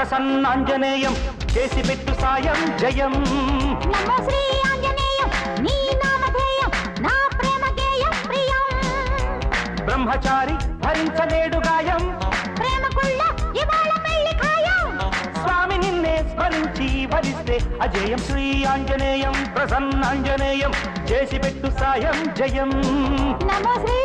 ప్రసన్నాంజనేయం చేసి పెట్టు సాయం జయం. నమో శ్రీ ఆంజనేయం నీ నామధేయం నా ప్రేమ గేయం ప్రియం. బ్రహ్మచారి భరించలేడు గాయం. ప్రేమకుళ్ళ ఇవాళ పెళ్ళి ఖాయం. స్వామి నిన్నే స్మరించి వరిస్తే అజయం శ్రీ ఆంజనేయం ప్రసన్నాంజనేయం చేసి పెట్టు సాయం జయం. నమో శ్రీ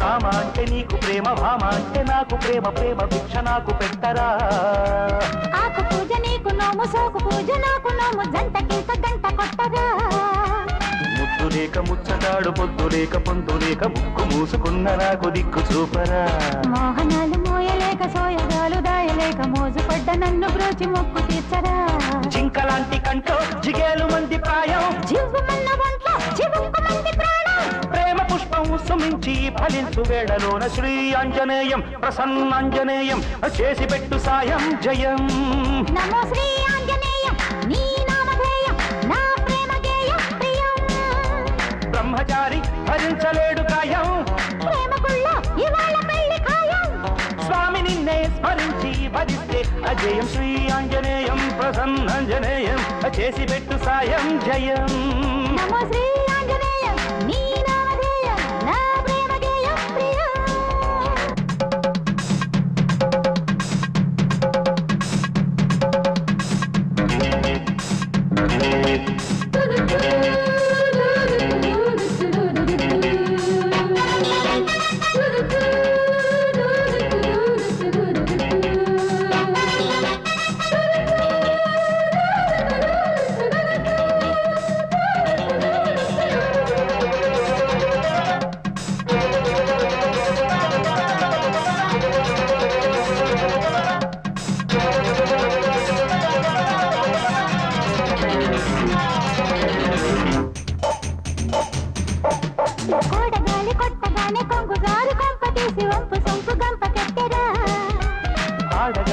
రామ అంటే నీకు ప్రేమ భామ అంటే నాకు ప్రేమ ప్రేమ భిక్ష నాకు పెట్టరా ఆకు పూజ నీకు నోము సోకు పూజ నాకు నోము జంట కింత గంట కొట్టరా. ముద్దు లేక ముచ్చటాడు పొద్దు లేక పొందు లేక ముక్కు మూసుకున్న నాకు దిక్కు చూపరా. మోహనాలు మోయలేక సోయగాలు దాయలేక మోజుపడ్డ నన్ను బ్రోచి మొక్కు తీర్చరా. జింకలాంటి కంటో జిగేలు మంది ప్రాయం. జీవమన్న సుమించి ఫలించు వేళలోన శ్రీ ఆంజనేయం ప్రసన్నాంజనేయం చేసి పెట్టు సాయం జయం. నమో శ్రీ ఆంజనేయం నీ నామధేయం నా ప్రేమ గేయం ప్రియం. బ్రహ్మచారి భరించలేడు గాయం ప్రేమకుళ్ళ ఇవాళ పెళ్ళి ఖాయం. స్వామి నిన్నే స్మరించి భరిస్తే అజయం శ్రీ ఆంజనేయం ప్రసన్నాంజనేయం చేసి పెట్టు సాయం జయం. నమో శ్రీ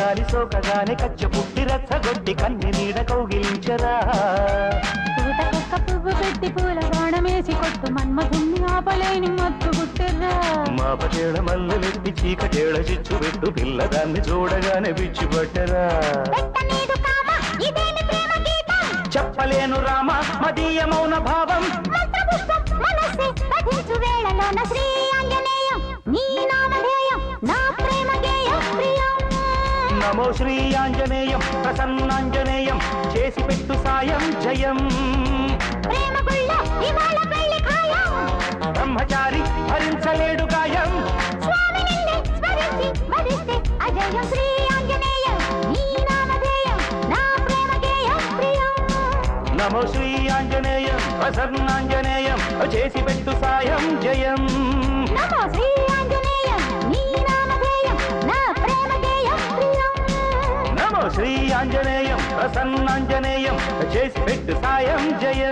ఆడగాలి సోకగానే కచ్చ పుట్టి రచ్చగొట్టి కన్ని నీడ కౌగిలించరా. పూట కుక్క పువ్వు పెట్టి పూల బాణమేసి కొట్టు మన్మధుణ్ణి ఆపలేని మత్తు మల్లెలెత్తి చీకటేళ చిచ్చు పెట్టు పిల్లదాన్ని చూడగానే పిచ్చి పట్టరా. చెప్పలేను రామ మదీయ మౌన భావం. మంత్రపుష్పం మనస్సే పఠించు వేళలోన శ్రీ నమో శ్రీ ఆంజనేయం ప్రసన్నాంజనేయం చేసి పెట్టు సాయం జయం. బ్రహ్మచారి భరించలేడు గాయం. నమో శ్రీ ఆంజనేయం ప్రసన్నాంజనేయం చేసి పెట్టు సాయం జయం. నమో శ్రీ ఆంజనేయం ప్రసన్నాంజనేయం చేసి పెట్టు సాయం జయ.